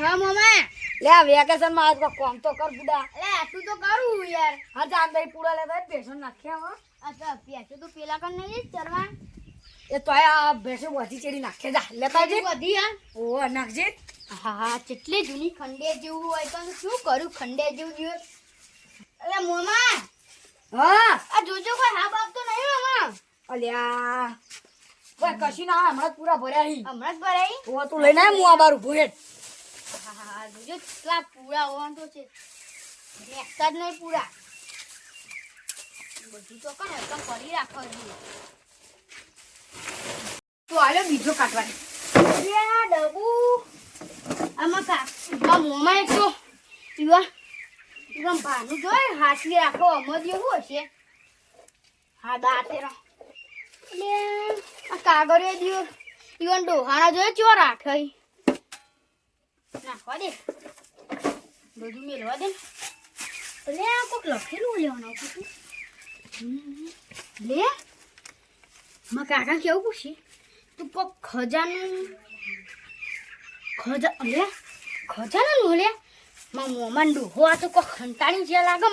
હા મમ્મી લે આ વેકેશનમાં આજ કોમ તો કર બુડા. અલે આટલું તો કરું યાર. હા તો આમ દહીં લે ભાઈ ભેસો નાખ્યા હો. અચ્છા તો પેલા કર નહીં ચરવા એ તો આ ભેસો વધી ચેડી નાખે. જા વધી ઓ નાખજે. હા કેટલી જૂની ખંડે જેવું હોય તો શું કરું ખંડે જેવું જેવું અલે મોમા. હા. આ જોજો કોઈ હા બાપ તો નહીં મામા અલ્યા. કોઈ કશી ના હમણાં પૂરા ભર્યા હી. હમણાં જ ભરાઈ ઓ તું લઈને આય, હું આ બાર ઊભો હેઠ હા જોજો કેટલા પૂરા હોવાનું છે નહીં પૂરા બધી તો કને એકદમ રાખો જોઈએ તું બીજો કાઢવાની આમાં કા મોમાં એક તો ઈવા ઈવા ભાનું જોય હાસલી રાખો હશે હા દાંતેરો એટલે આ કાગળિયો દિયો ઈવન ડોહાણા જોયે ચો રાખે. નાખવા દે. બધું મેળવા દે. એટલે આ કોક લખેલું લેવાનું લે માં કાકા કેવું પૂછે? તું કોક ખજાનું ખજા અલે ખજાનું લે માં મોમાં ડોહો આ તો કોક ખંટાણી જે લાગે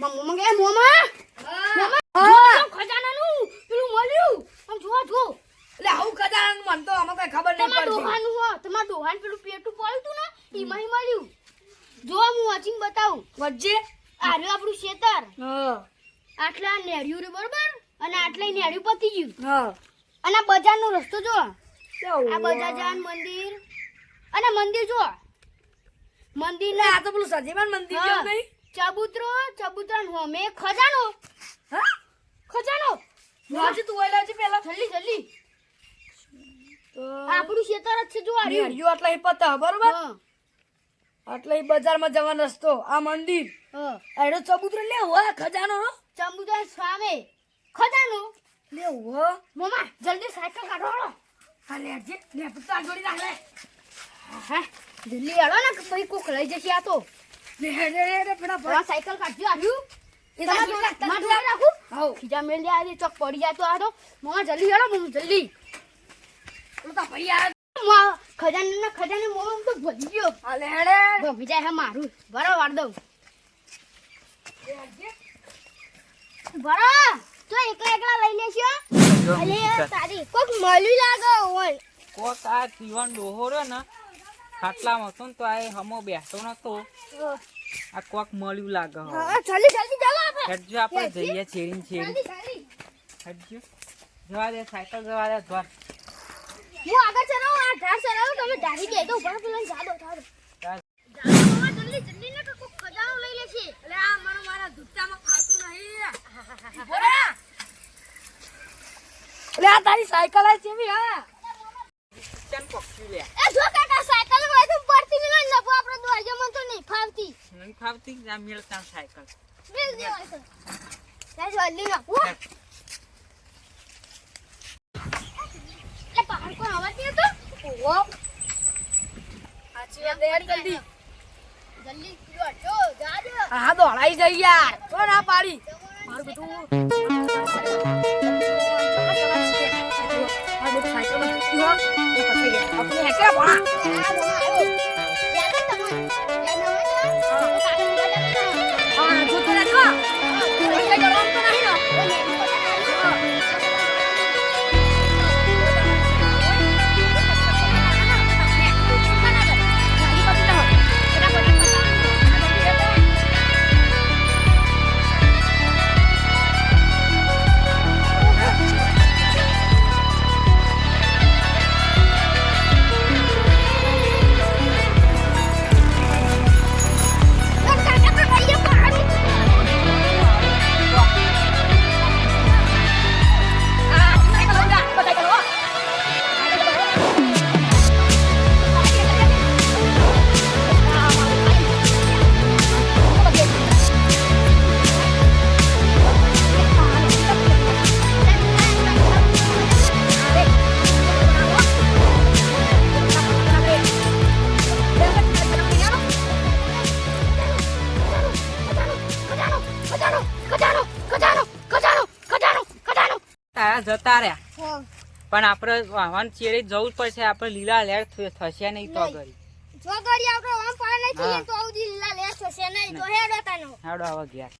માં મોમાં કે મોમાં. ખજાનાનું? પેલું મળ્યું? આમ જો જો એટલે આવું કદા મન તો આમાં કઈ ખબર નહીં તમારા પડતી. ડોહાનું હો તમાર ડોહાન પેલું પેટું પડ્યું તું ને એમાં મળ્યું. જો હું વાંચીને બતાવું. વચ્ચે? આ રહ્યું આપણું શેતર. હા. આટલા નેડ્યું રે બરોબર? અને આટલા નેડ્યું પતી ગયું. હા. અને બજારનો રસ્તો જો. આ બજાર જાન મંદિર. અને મંદિર જો. મંદિર ને આ તો પેલું સજીવન મંદિર જો નહીં? ચબૂતરો ચબૂતરા મે ખજાનો. હા? ખજાનો. લાવજે તું ઓય લાવજે પેલા જલ્દી જલ્દી. આપણું શેતર જ છે જો. નેડિયું આટલા ઈ પતા બરોબર? આટલા ઈ બજારમાં જવાનો રસ્તો આ મંદિર. હા. આડો ચબૂતરો લે હોય ખજાનો હો. સ્વામે ખજાનો? લે હો. મોમા જલ્દી સાયકલ કાઢો. હા લે જે લે પુત્તા જોડી રાખ લે હા. જલ્દી હાલો ને પછી કોક લઈ જશે આ તો. લે રે રે રે આ સાયકલ કાઢજો આવ્યું મારું રાખ, હા ખીજા મેલ દે આજે ચોક પડી જાય તો આ તો મોમા જલ્દી હાલો મોમા જલ્દી. તો ભાઈ ખજાને ના ખજાને મોમા તો ભૂલી ગયો હા હેડે. ગમી જાય હે મારું. બરાબર વાર દઉં. બરાબર તો એકલા એકલા લઈ લેશો? અલે તારી કોક મળ્યું લાગે ઓય કોક આ જીવન ડોહો ને ખાટલામાં હતો ને તો આ હમો બેઠો નતો. આ કોક મળ્યું લાગે હા જલ્દી જલ્દી ચાલો આપણે. હેડજો આપણે જઈએ. હેડજો. જવા દે સાયકલ જવા દે ધોર હું આગળ ચલાવું આ ઢાળ ચલાવું તમે ઢાળી દે તો ઉપર પેલા જાડો થાડો ચાલ. જાડો મામા જલ્દી જલ્દી ને કોક ખજાનો લઈ લેશે એટલે આ મારો મારા ધુટ્ટામાં ખાતું નહીં. એટલે આ તારી સાયકલ આ કેવી હા. ચાલ પક્ષી લે? એ જો કાકા સાયકલ હોય તો પડતી નહીં ને નફો આપણો દોડજો મન તો નહીં ફાવતી. નહીં ફાવતી આ મેળતા સાયકલ. મેળ દેવાય તો ત્યાં જલ્દી ના. એ અવાજ નહીં હતો ઓહો સાચી વાત યાર જલ્દી. જલ્દી દોડજો જાજો હા દોડાઈ જઈ યાર. તો ના પાડી. મારું બધું. આપણે હેકે ભણા. જતા રહ્યા. પણ આપણે વાહન ચેડે જવું જ પડશે. આપણે લીલા લેર થશે નહીં તો નહીં. જો ગળી આપણે વાહન પાર નહીં તો આવું લીલા લેશો થશે નહીં તો હેડો તાનો. હેડો આવા ગયા